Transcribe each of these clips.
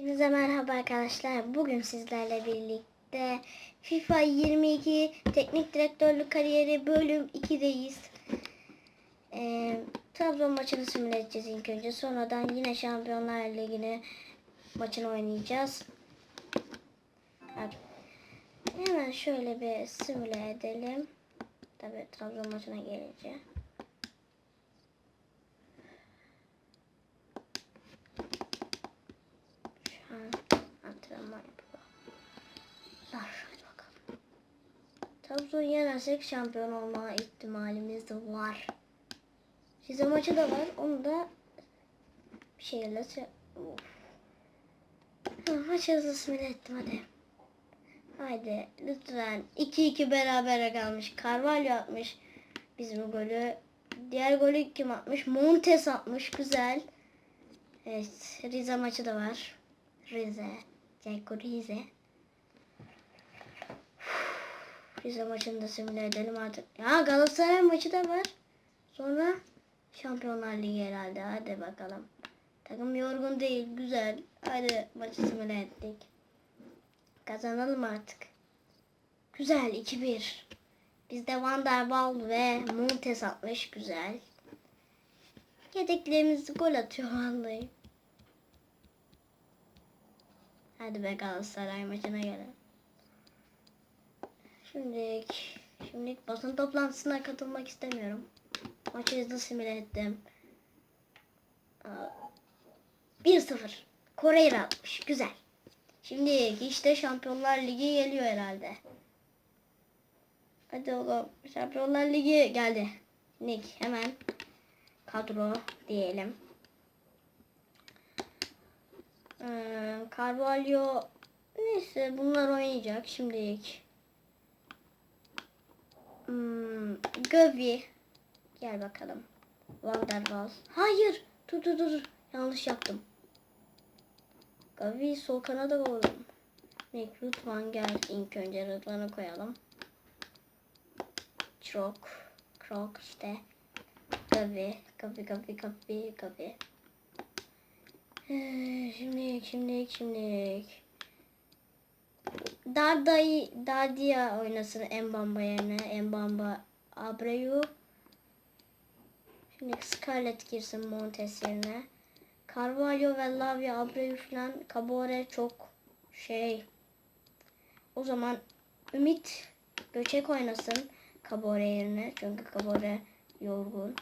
Hepinize merhaba arkadaşlar. Bugün sizlerle birlikte FIFA 22 Teknik Direktörlük Kariyeri bölüm 2'deyiz. Ee, Trabzon maçını simüle edeceğiz ilk önce. Sonradan yine Şampiyonlar Ligi'ni maçını oynayacağız. Hemen şöyle bir simüle edelim. Tabii Trabzon maçına gelince. Şu an antrenman yapıyor. Lar hadi bakalım. Trabzon yenersek şampiyon olma ihtimalimiz de var. Size maçı da var. Onu da bir şeyle se- Of. Ha, Maçı hızlı simüle ettim hadi. Haydi lütfen 2-2 berabere kalmış. Carvalho atmış bizim golü. Diğer golü kim atmış? Montes atmış. Güzel. Evet. Rize maçı da var. Rize. Ceko Rize. Rize maçını da simüle edelim artık. Ya Galatasaray maçı da var. Sonra Şampiyonlar Ligi herhalde. Hadi bakalım. Takım yorgun değil. Güzel. Hadi maçı simüle ettik. Kazanalım artık. Güzel 2-1. Bizde Van der Waal ve Montes atmış. Güzel. Yedeklerimiz gol atıyor vallahi. Hadi be Galatasaray maçına gelelim. Şimdi şimdi basın toplantısına katılmak istemiyorum. Maçı hızlı simüle ettim. Aa, 1-0. Kore'yi atmış. Güzel. Şimdi işte Şampiyonlar Ligi geliyor herhalde. Hadi oğlum. Şampiyonlar Ligi geldi. Nick hemen kadro diyelim. Ee, Carvalho neyse bunlar oynayacak şimdilik. Hmm, Gövi gel bakalım. Van der Waal. Hayır. Dur dur dur. Yanlış yaptım. Gavi sol kanada koydum. Nick Rıdvan gel. İlk önce Rıdvan'ı koyalım. Çok. Krok işte. Gavi. Gavi Gavi Gavi Gavi. Ee, Şimdilik şimdilik şimdilik. Dardai, Dardia oynasın Mbamba yerine. Mbamba Abreu. Şimdi Scarlett girsin Montes yerine. Carvalho ve Lavia Abreu falan Kabore çok şey. O zaman Ümit Göçek oynasın Kabore yerine. Çünkü Kabore yorgun.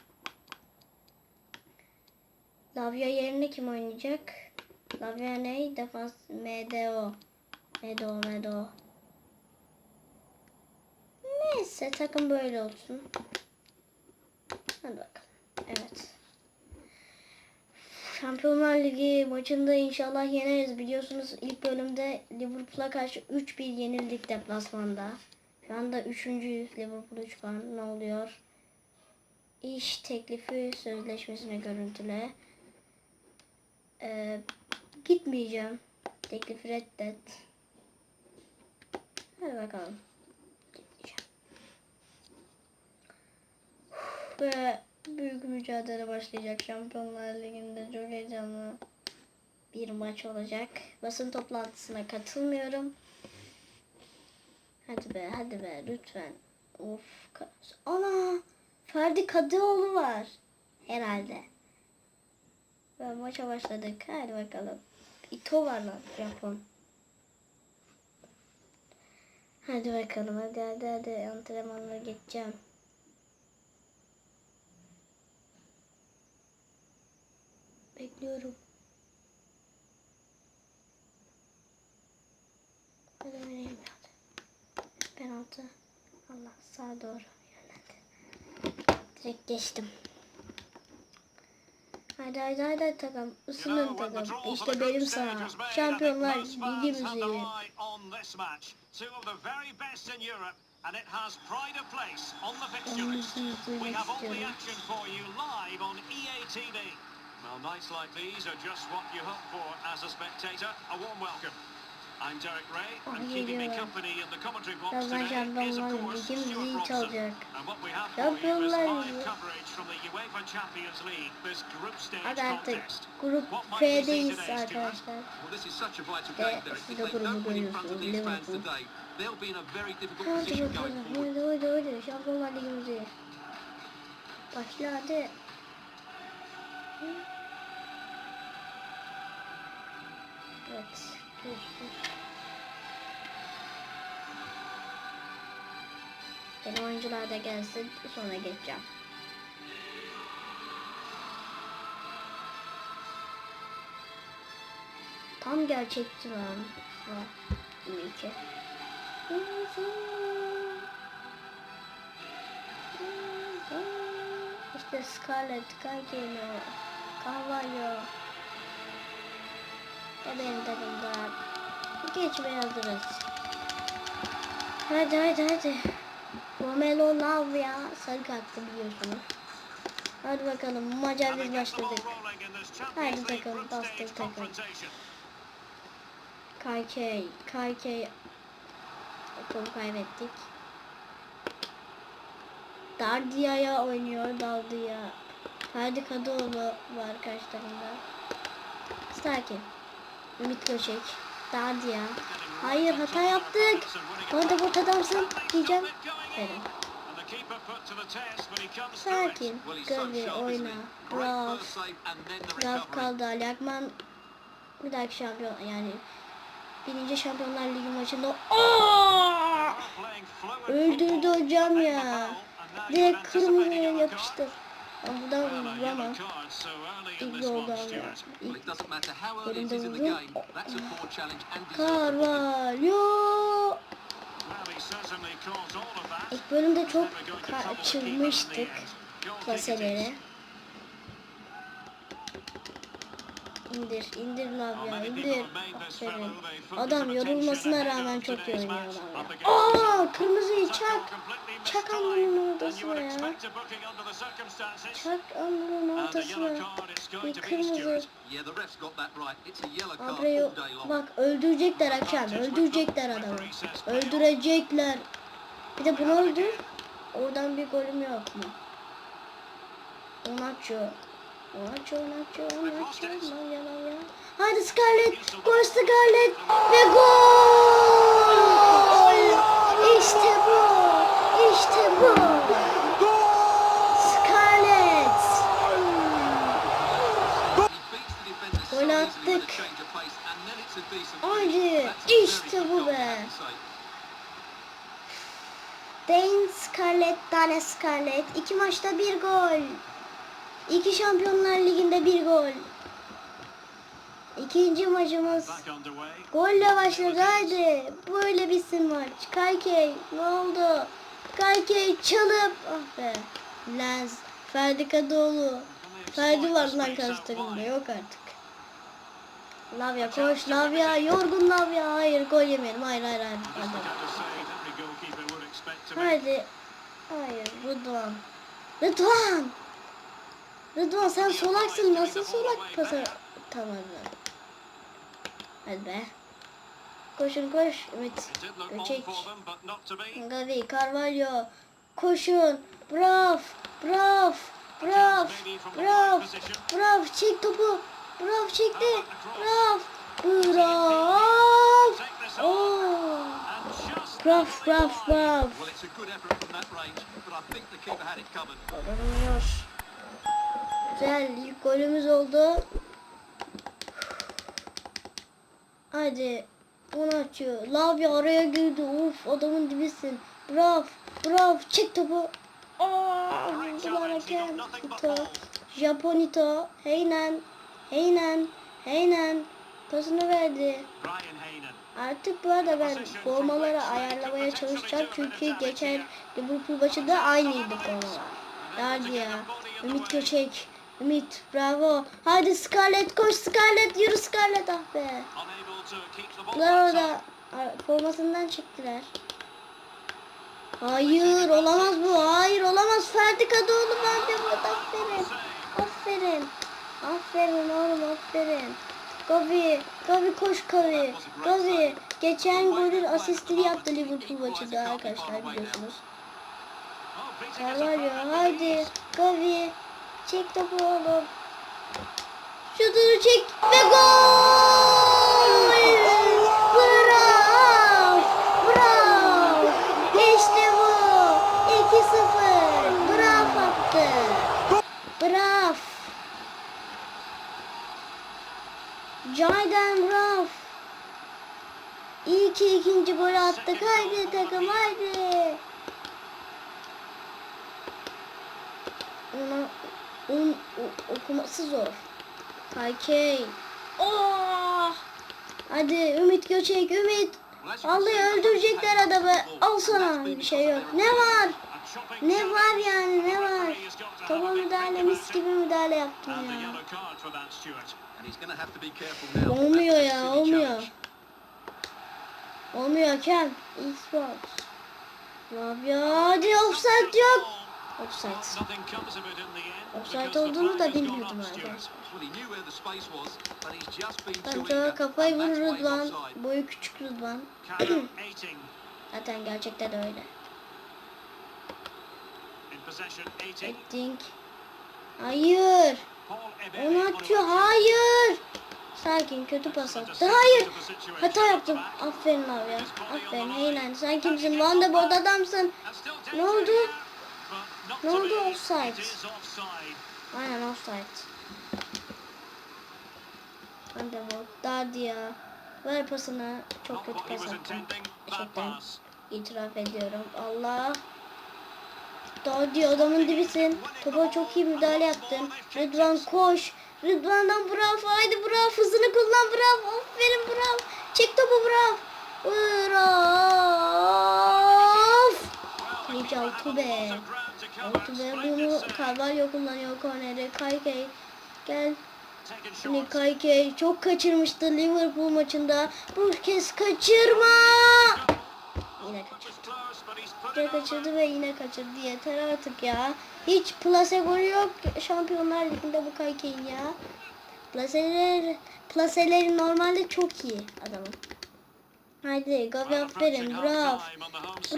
Lavia yerine kim oynayacak? Lavia ne? Defans MDO. MDO MDO. Neyse takım böyle olsun. Hadi bakalım. Evet. Şampiyonlar Ligi maçında inşallah yeneriz. Biliyorsunuz ilk bölümde Liverpool'a karşı 3-1 yenildik deplasmanda. Şu anda 3. Liverpool 3 puan. Ne oluyor? İş teklifi sözleşmesine görüntüle. Ee, gitmeyeceğim. Teklifi reddet. Hadi bakalım. Ve büyük mücadele başlayacak. Şampiyonlar Ligi'nde çok heyecanlı bir maç olacak. Basın toplantısına katılmıyorum. Hadi be, hadi be lütfen. Of. Ana! Ferdi Kadıoğlu var. Herhalde. Ve maça başladık. Hadi bakalım. Ito var lan Japon. Hadi bakalım hadi hadi hadi antrenmanlara geçeceğim. Bekliyorum. Hadi oynayayım hadi. Penaltı. Allah sağa doğru yönlendi. Direkt geçtim. Hadi hadi, hadi takım. Isının takım. İşte benim sana. Şampiyonlar Ligi müziği. And it has pride of place on the fixture list. We have all the action for you live on EA TV. Well, nights like these are just what you hope for as a spectator. A warm welcome. I'm Derek Ray, Oh, and keeping me company in the commentary box today is, of course, Stuart Robson. And what we have for you is Şampiyonlar live Ligi. coverage from the UEFA Champions League, this group stage Hadi artık contest. grup What might we see F'deyiz today, Stuart? arkadaşlar. Well, this is such a vital Ve game, Derek. siz If de they grubu don't win in front of görüyorsunuz, these fans Liverpool. today, they'll be in a very difficult Hadi position bakalım. going forward. Hadi hadi hadi. Şampiyonlar Ligimizi. Başla hadi. Evet. Dur, dur. Benim oyuncular da gelsin sonra geçeceğim. Tam gerçekçi lan. İyi ki. İşte Scarlett, Kageno, Carvalho benim takımda geçmeye hazırız. Hadi hadi hadi. Romelo Lavia sarı kartı biliyorsunuz. Hadi bakalım maça biz başladık. League takım, bastır takım. KK, KK topu kaybettik. Dardia'ya oynuyor Dardia. Ferdi Kadıoğlu var karşılarında. Sakin. Ümit Göçek. Dardia. Hayır hata yaptık. Orada bu adamsın diyeceğim. İt. Sakin. Gavi oyna. Raf. Raf kaldı. Ali Akman bir dahaki şampiyon yani birinci şampiyonlar ligi maçında Aa! Öldürdü hocam ya. Direkt kırmızıya yapıştır. Ben buradan vuramam. İlk is in the vurdum. Carvalho. İlk bölümde çok Never going to trouble the keeper in the kaçırmıştık end. Goal kick it plaseleri. is. İndir, indir many people indir. Aferin. Adam attention yorulmasına rağmen çok iyi match adam Aa, kırmızıyı çak. Çak you ortasına ya. Çak alnının And a yellow ortasına. Bir kırmızı. Stuart. Yeah, the ref's got that right. It's a yellow card Abreu all day long. bak öldürecekler akşam öldürecekler adamı öldürecekler bir de bunu öldür oradan bir golüm yok mu Onaço Onaço lan ya lan ya hadi Scarlett gol Scarlett ve gol işte bu işte bu Scarlett Gol attık. very işte bu be. Dane Scarlett, Dane Scarlett. iki maçta bir gol. İki Şampiyonlar Ligi'nde bir gol. İkinci maçımız golle başladı. Haydi. Böyle bitsin maç. Kaykey ne oldu? Kaykey çalıp. Ah be. Lens. Ferdi Kadıoğlu. Ferdi var lan karşı takımda. Yok artık. Lavya koş. Lavya. Yorgun Lavya. Hayır gol yemeyelim. Hayır hayır hayır. Hadi. Hayır Rıdvan. Rıdvan. Rıdvan sen solaksın. Nasıl solak pasa? Tamam lan. Hadi be. Koşun koş. Ümit. Göçek. Gavi. Carvalho. Koşun. Brav. Brav. Brav. Brav. Brav. Çek topu. Brav çekti. Brav. Brav. Oh. Brav. Brav. Brav. Well, it's Güzel ilk golümüz oldu. Hadi. Onu açıyor. Lavya araya girdi. Uf adamın dibisin. Brav. Brav. Çek topu. Aa, vurdular hakem. Ito. Japonito. Heynen. Heynen. Heynen. Pasını verdi. Artık bu arada ben formaları ayarlamaya çalışacağım çünkü geçen Liverpool maçında aynıydı formalar. Dardia, Ümit Köçek, Ümit bravo. Hadi Scarlett koş Scarlett yürü Scarlett ah be. Unable to keep the ball Bunlar on top. orada a- formasından çektiler. Hayır olamaz bu hayır olamaz Ferdi Kadıoğlu bence bu aferin. Aferin. Aferin oğlum aferin. Gavi. Gavi koş Gavi. Gavi. Geçen golün asistini yaptı Liverpool maçında arkadaşlar biliyorsunuz. Carvalho haydi. Gavi. Çek topu oğlum. Şutunu çek ve gol! Bravo! Bravo! İşte bu! 2-0. Bravo attı. Bravo. Jayden Bravo. İyi ki ikinci gol attık. Haydi takım haydi. Ona un, o- okuması zor. Kaykey. Oh! Hadi Ümit Göçek Ümit. Vallahi öldürecekler adamı. Al sana bir şey yok. Ne var? Ne var yani ne var? Topa müdahale mis gibi müdahale yaptım ya. Olmuyor ya olmuyor. Olmuyor Ken. Xbox. Rabia hadi offside yok. Offside. Offside olduğunu da bilmiyordum arkadaşlar. Bence kafayı he's Rıdvan. Boyu küçük Rıdvan. Zaten gerçekten öyle. possession. Aiting. Etting. Hayır. Onu atıyor. Hayır. Sakin kötü pas attı. Hayır. Hata yaptım. Aferin abi ya. Aferin. Heylen. Sen kimsin? Van de Bolt adamsın. Ne oldu? Ne oldu? Offside. Aynen offside. Van de Bolt. Dardi ya. Ver pasını. Çok kötü pas attım. Gerçekten itiraf ediyorum. Allah. Dardi adamın dibisin. Topa çok iyi müdahale yaptın. Rıdvan koş. Rıdvan'dan bravo. Haydi bravo. Hızını kullan bravo. Aferin bravo. Çek topu bravo. Bravo. Kaleci Altube. Bunu Carvalho kullanıyor korneri. Kaykay. Gel. Şimdi Kaykay çok kaçırmıştı Liverpool maçında. Bu kez kaçırma. Yine kaçırdı. Yine kaçırdı ve yine kaçırdı. Yeter artık ya. Hiç plase golü yok Şampiyonlar Ligi'nde bu Kaykay'ın ya. Plaseler, plaseleri normalde çok iyi adamın. Haydi Gavi aferin. Bravo.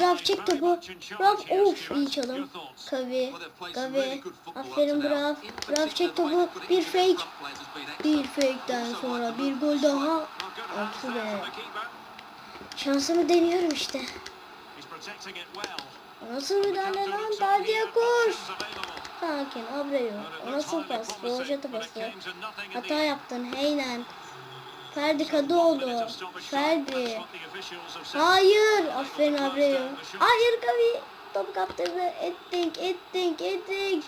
Bravo çek topu. Bravo. Of iyi çalım. Gavi. Gavi. Aferin bravo. Bravo çek topu. Bir fake. Bir fake'den sonra bir gol daha. Altı be. Şansımı deniyorum işte. Nasıl müdahale lan? Dardiye koş. Sakin. Abreu. Nasıl pas? Rovaşata pası. Hata yaptın. Heynen. Ferdi Kadıoğlu. Ferdi. Hayır. Aferin Abreu. Hayır Gavi. Top kaptırdı. Ettik, ettik, ettik.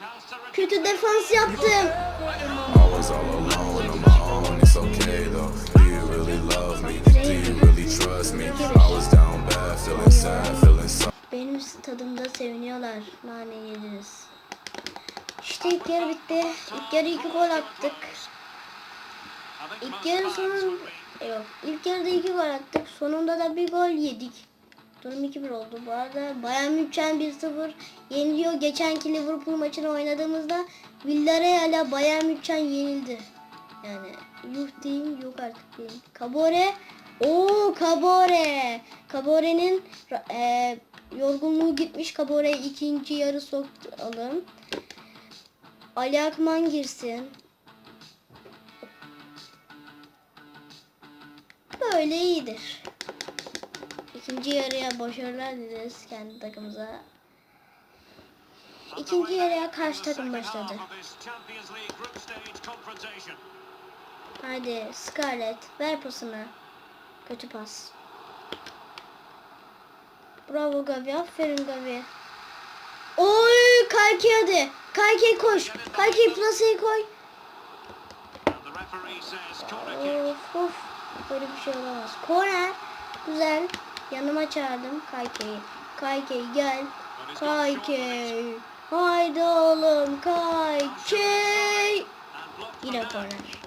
Kötü defans yaptım. I was all alone on my own, it's okay though. Do you really love me? Do you really trust me? I was down bad, feeling sad, feeling so. Benim tadımda seviniyorlar. Nane yediniz. İşte ilk yarı bitti. İlk yarı iki gol attık. İlk yarı sonun... Yok. İlk yarıda iki gol attık. Sonunda da bir gol yedik. Durum 2-1 oldu. Bu arada Bayern München 1-0 yeniliyor. Geçenki Liverpool maçını oynadığımızda Villarreal'a Bayern München yenildi. Yani yuh diyeyim yok artık diyeyim. Kabore. Oo Kabore. Kabore'nin e, yorgunluğu gitmiş. Kabore'yi ikinci yarı sokalım. Ali Akman girsin. Böyle iyidir. İkinci yarıya başarılar dileriz kendi takımıza. İkinci yarıya karşı takım başladı. Hadi Scarlett ver pasını. Kötü pas. Bravo Gavi. Aferin Gavi. Oy Kayki hadi. Kayki koş. Kayki plaseyi koy. Of of. Böyle bir şey olamaz. Korner. Güzel. Yanıma çağırdım Kayke'yi. Kayke gel. Kayke. Haydi oğlum Kayke. Yine korner.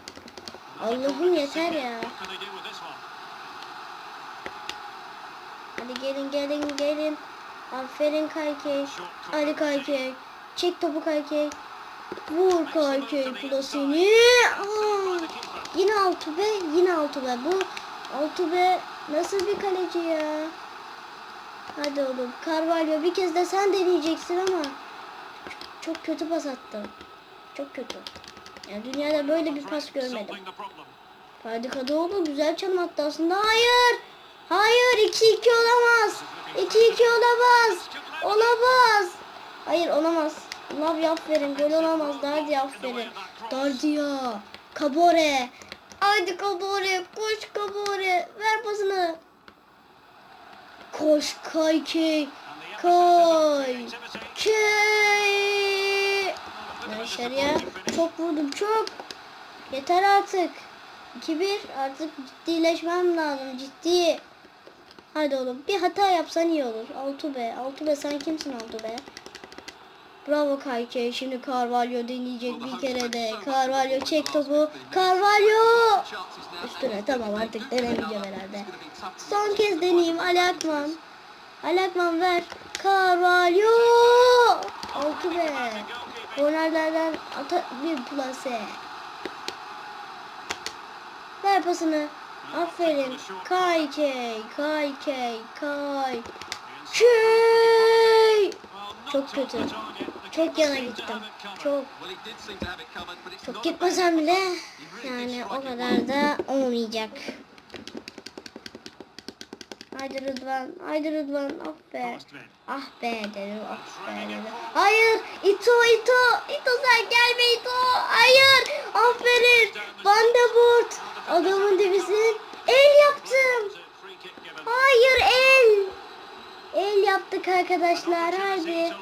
Allah'ım yeter ya. Hadi gelin gelin gelin. Aferin Kayke. Hadi Kayke. Çek topu Kayke. Vur Kayke plasini. Aa, Yine Altuve, yine Altuve. Bu Altuve nasıl bir kaleci ya? Hadi oğlum. Carvalho bir kez de sen deneyeceksin ama çok kötü pas attın. Çok kötü. Yani dünyada böyle bir pas görmedim. Ferdi Kadıoğlu güzel çalım attı aslında. Hayır. Hayır 2-2 olamaz. 2-2 olamaz. Olamaz. Hayır olamaz. Lav aferin. Gol olamaz. Dardi aferin. Dardi ya. Kabore. Haydi Kabore. Koş Kabore. Ver pasını. Koş on Kay. Kay. Yaşarıya çok vurdum çok. Yeter artık. 2-1 artık ciddileşmem lazım ciddi. Hadi oğlum bir hata yapsan iyi olur. 6 be 6 be sen kimsin 6 be? Bravo Kayke şimdi Carvalho deneyecek bir kere de. Carvalho çek topu. Carvalho! Üstüne tamam artık denemeyeceğim herhalde. Son kez deneyeyim Ali Akman. Ali Akman ver. Carvalho! 6 be. Kornerlerden ata bir plase. Ver pasını. Aferin. Kay kay kay kay kay. Kay. Çok kötü. Çok yana gittim. Çok. Çok gitmesem bile yani o kadar da olmayacak. Haydi Rıdvan, haydi Rıdvan, ah be. Ah be dedim, ah be dedim. Hayır, Ito, Ito, Ito sen gelme Ito. Hayır, aferin. Van de Boert, adamın dibisin. El yaptım. Hayır, el. El yaptık arkadaşlar, haydi.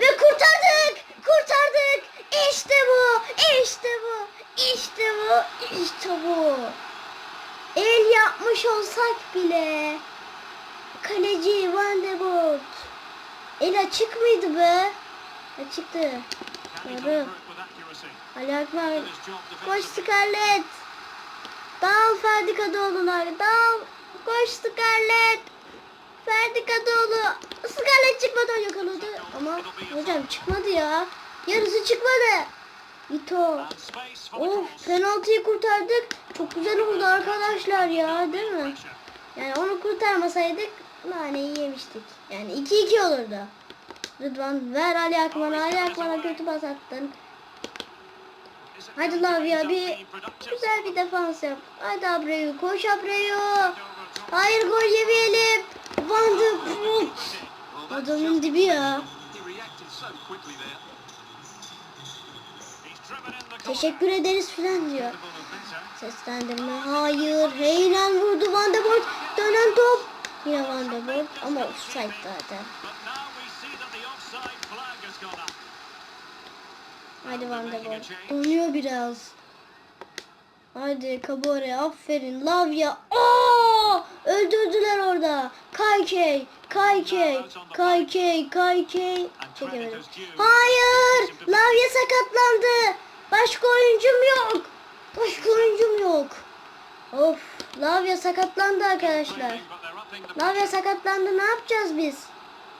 Ve kurtardık, kurtardık. İşte bu, işte bu, işte bu, işte bu. El yapmış olsak bile. Kaleci Van de Boert. El açık mıydı be? Açıktı. Doğru. Ali Akbar. Koş Scarlett. Dal Ferdi Kadıoğlu'na. Dal. Koş Scarlett. Ferdi Kadıoğlu. Scarlett çıkmadan yakaladı. Ama hocam çıkmadı ya. Yarısı çıkmadı. Ito. Of penaltıyı kurtardık. Çok güzel oldu arkadaşlar ya değil mi? Yani onu kurtarmasaydık naneyi yemiştik. Yani 2-2 olurdu. Rıdvan ver Ali Akman'a. Ali Akman'a kötü pas attın. Hadi Lavia bir güzel bir defans yap. Hadi Abreu koş Abreu. Hayır gol yemeyelim. Van. Adamın dibi ya. Teşekkür ederiz filan diyor. Seslendirme. Hayır. Heylen vurdu Van de. Dönen top. Yine Van de Boert ama offside zaten. Haydi Van de. Donuyor biraz. Haydi Kabore aferin. Lavia. Aa! Öldürdüler orada. Kaykey. Kaykey. Kaykey. Kaykey. Çekemedim. Hayır. Lavia sakatlandı. Başka oyuncum yok. Başka oyuncum yok. Of. Lavia sakatlandı arkadaşlar. Lavia sakatlandı. Ne yapacağız biz?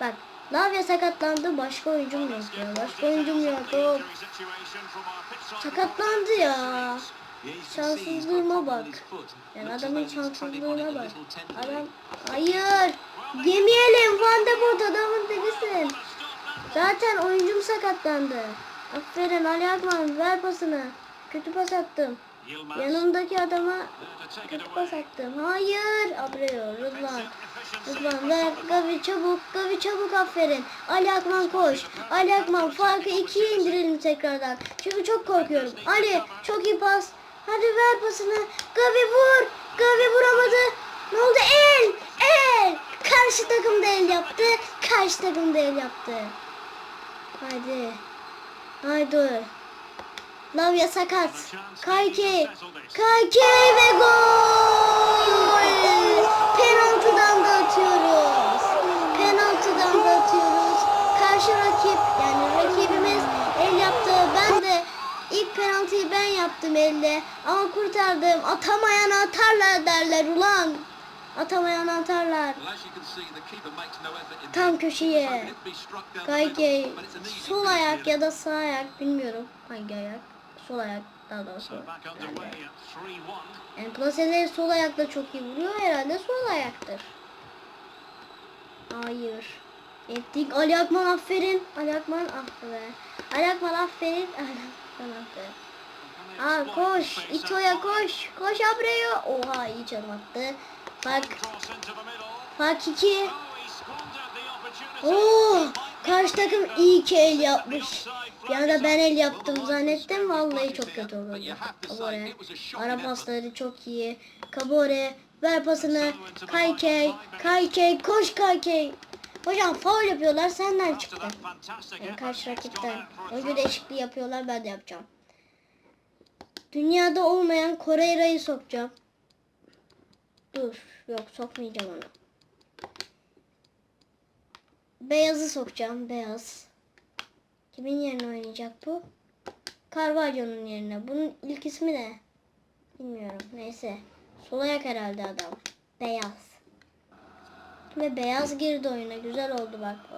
Bak. Lavia sakatlandı. Başka oyuncum yok ya. Başka oyuncum yok. Sakatlandı ya. Şanssızlığıma bak. Yani adamın şanssızlığına bak. Adam hayır. Yemeyelim Van de Boert adamın dibisin. Zaten oyuncum sakatlandı. Aferin Ali Akman ver pasını. Kötü pas attım. Yanımdaki adama kötü pas attım. Hayır. Abreu Rıdvan. Rıdvan ver. Gavi çabuk. Gavi çabuk aferin. Ali Akman koş. Ali Akman farkı ikiye indirelim tekrardan. Çünkü çok korkuyorum. Ali çok iyi pas. Hadi ver pasını. Gavi vur. Gavi vuramadı. Ne oldu? El. El. Karşı takım da el yaptı. Karşı takım da el yaptı. Hadi. Haydi. Lavia sakat. Kayke. Kayke ve gol. Penaltıdan Karşı rakip yani rakibimiz el yaptı. Ben de ilk penaltıyı ben yaptım elde. Ama kurtardım. Atamayan atarlar derler ulan. Atamayan atarlar. Tam köşeye. Kayke sol ayak ya da sağ ayak bilmiyorum hangi ayak. Sol ayak Daha doğrusu. 3-1. Yani plaseleri sol ayakla çok iyi vuruyor. Herhalde sol ayaktır. Hayır. Ettik. Ali Akman aferin. Ali Akman ah be. Ali Akman aferin. Ali Akman aferin. Aa koş. İto'ya koş. Koş Abreu. Oha iyi çalım attı. Bak. Cross into the middle. Fark 2. He squandered the opportunity. Oo, karşı takım iyi ki el yapmış. Bir anda ben el yaptım zannettim. Vallahi çok kötü oldu. Kabore. Ara pasları çok iyi. Kabore. Ver pasını. Kaykey. Kaykey. Koş Kaykey. Hocam faul yapıyorlar senden çıktı. Yani karşı rakipten. Oyuncu değişikliği yapıyorlar ben de yapacağım. Dünyada olmayan Koreyra'yı sokacağım. Dur. Yok sokmayacağım onu. Beyazı sokacağım. Beyaz. Kimin yerine oynayacak bu? Carvalho'nun yerine. Bunun ilk ismi ne? Bilmiyorum. Neyse. Sol ayak herhalde adam. Beyaz. Ve beyaz girdi oyuna. Güzel oldu bak bu.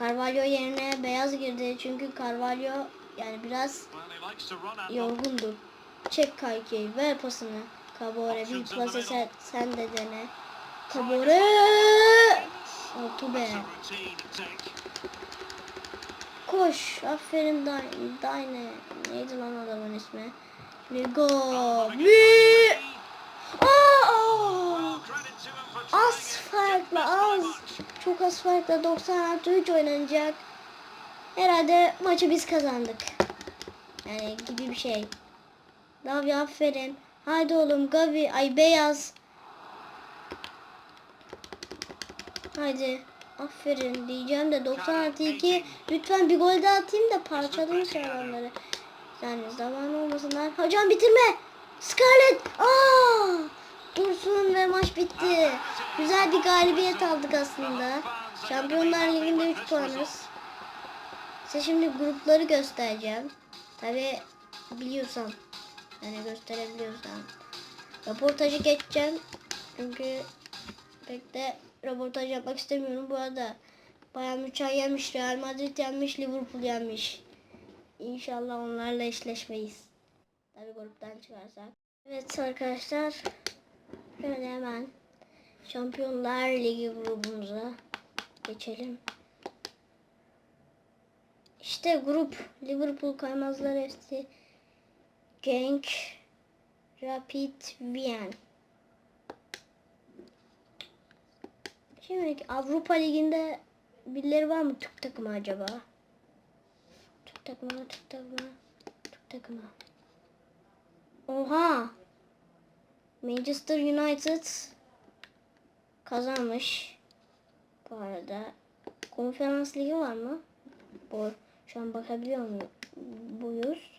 Carvalho yerine beyaz girdi. Çünkü Carvalho yani biraz yorgundu. Çek Kayke'yi. Ver pasını. Kabore. Bir plase sen, sen de dene. Kabore. Altı be. Koş. Aferin Dine. Neydi lan adamın ismi? Gol. Bir. Aa! Well, farkla az. Çok az farkla 90 artı 3 oynanacak. Herhalde maçı biz kazandık. Yani gibi bir şey. Gavi aferin. Haydi oğlum Gavi. Ay beyaz. Haydi. Aferin diyeceğim de 90 artı 2. Lütfen bir gol daha atayım da parçalayayım adamları. Yani zaman olmasınlar. Hocam bitirme. Scarlett. Aa! Dursun ve maç bitti. Güzel bir galibiyet aldık aslında. Şampiyonlar Ligi'nde 3 puanız. Size şimdi grupları göstereceğim. Tabi biliyorsam. Yani gösterebiliyorsam. Röportajı geçeceğim. Çünkü pek de röportaj yapmak istemiyorum. Bu arada Bayern München yenmiş, Real Madrid yenmiş, Liverpool yenmiş. İnşallah onlarla eşleşmeyiz. Tabi gruptan çıkarsak. Evet arkadaşlar. Şöyle hemen Şampiyonlar Ligi grubumuza geçelim. İşte grup Liverpool Kaymazlar FC Genk Rapid Wien Şimdi Avrupa Ligi'nde birileri var mı Türk takımı acaba? Türk takımı, Türk takımı, Türk takımı. Oha! Manchester United kazanmış. Bu arada konferans ligi var mı? Bu şu an bakabiliyor muyum? Buyuz.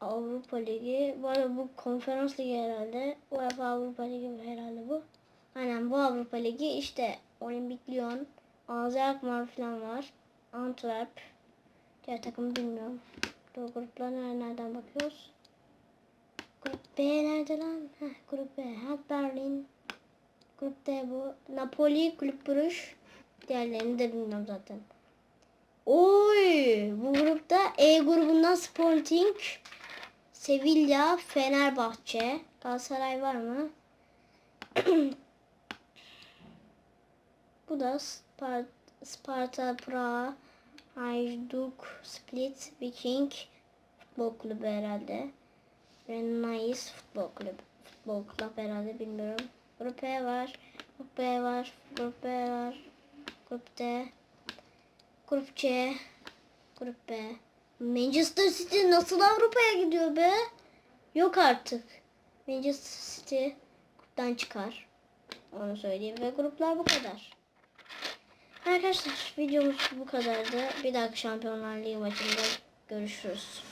Avrupa Ligi. Bu arada bu konferans ligi herhalde. UEFA Avrupa Ligi herhalde bu. Aynen bu Avrupa Ligi işte Olimpik Lyon, AZ Alkmaar falan var. Antwerp. Diğer takımı bilmiyorum. Bu gruplar nereden bakıyoruz? Grup B nerede lan? Heh, grup B. Hertha Berlin. Grup D bu. Napoli, Kulüp Brugge. Diğerlerini de bilmiyorum zaten. Oy! Bu grupta E grubundan Sporting, Sevilla, Fenerbahçe. Galatasaray var mı? bu da Sparta, Sparta Praha, Hajduk, Split, Viking futbol kulübü herhalde. Nice futbol kulübü. Futbol kulübü herhalde bilmiyorum. Grup E var. Grup B var. Grup B var. Grup D. Grup C. Grup B. Manchester City nasıl Avrupa'ya gidiyor be? Yok artık. Manchester City gruptan çıkar. Onu söyleyeyim ve gruplar bu kadar. Arkadaşlar videomuz bu kadardı. Bir dahaki Şampiyonlar Ligi maçında görüşürüz.